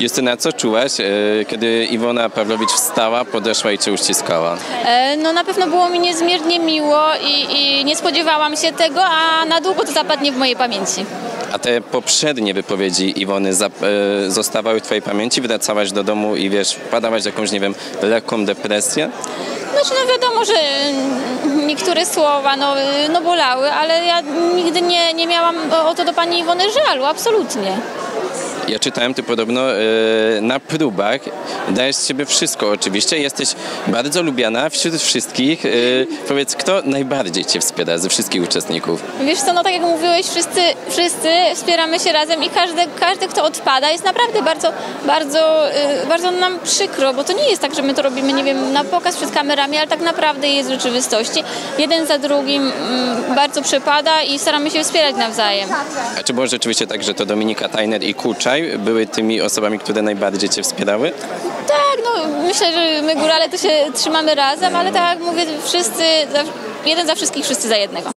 Justyna, co czułaś, e, kiedy Iwona Pawlowicz wstała, podeszła i cię uściskała? E, No na pewno było mi niezmiernie miło i, i nie spodziewałam się tego, a na długo to zapadnie w mojej pamięci. A te poprzednie wypowiedzi Iwony e, zostawały w twojej pamięci? Wracałaś do domu i wiesz, padałaś w jakąś, nie wiem, lekką depresję? Znaczy no wiadomo, że niektóre słowa no, no bolały, ale ja nigdy nie, nie miałam o to do pani Iwony żalu, absolutnie. Ja czytałem, ty podobno e, na próbach dajesz z siebie wszystko oczywiście. Jesteś bardzo lubiana wśród wszystkich. E, powiedz, kto najbardziej cię wspiera ze wszystkich uczestników? Wiesz co, no tak jak mówiłeś, wszyscy, wszyscy wspieramy się razem i każdy, każdy, kto odpada jest naprawdę bardzo, bardzo, y, bardzo nam przykro, bo to nie jest tak, że my to robimy, nie wiem, na pokaz przed kamerami, ale tak naprawdę jest w rzeczywistości. Jeden za drugim mm, bardzo przypada i staramy się wspierać nawzajem. A czy było rzeczywiście tak, że to Dominika Tajner i Kuczaj były tymi osobami, które najbardziej cię wspierały? Tak, no myślę, że my górale to się trzymamy razem, ale tak jak mówię, wszyscy, jeden za wszystkich, wszyscy za jednego.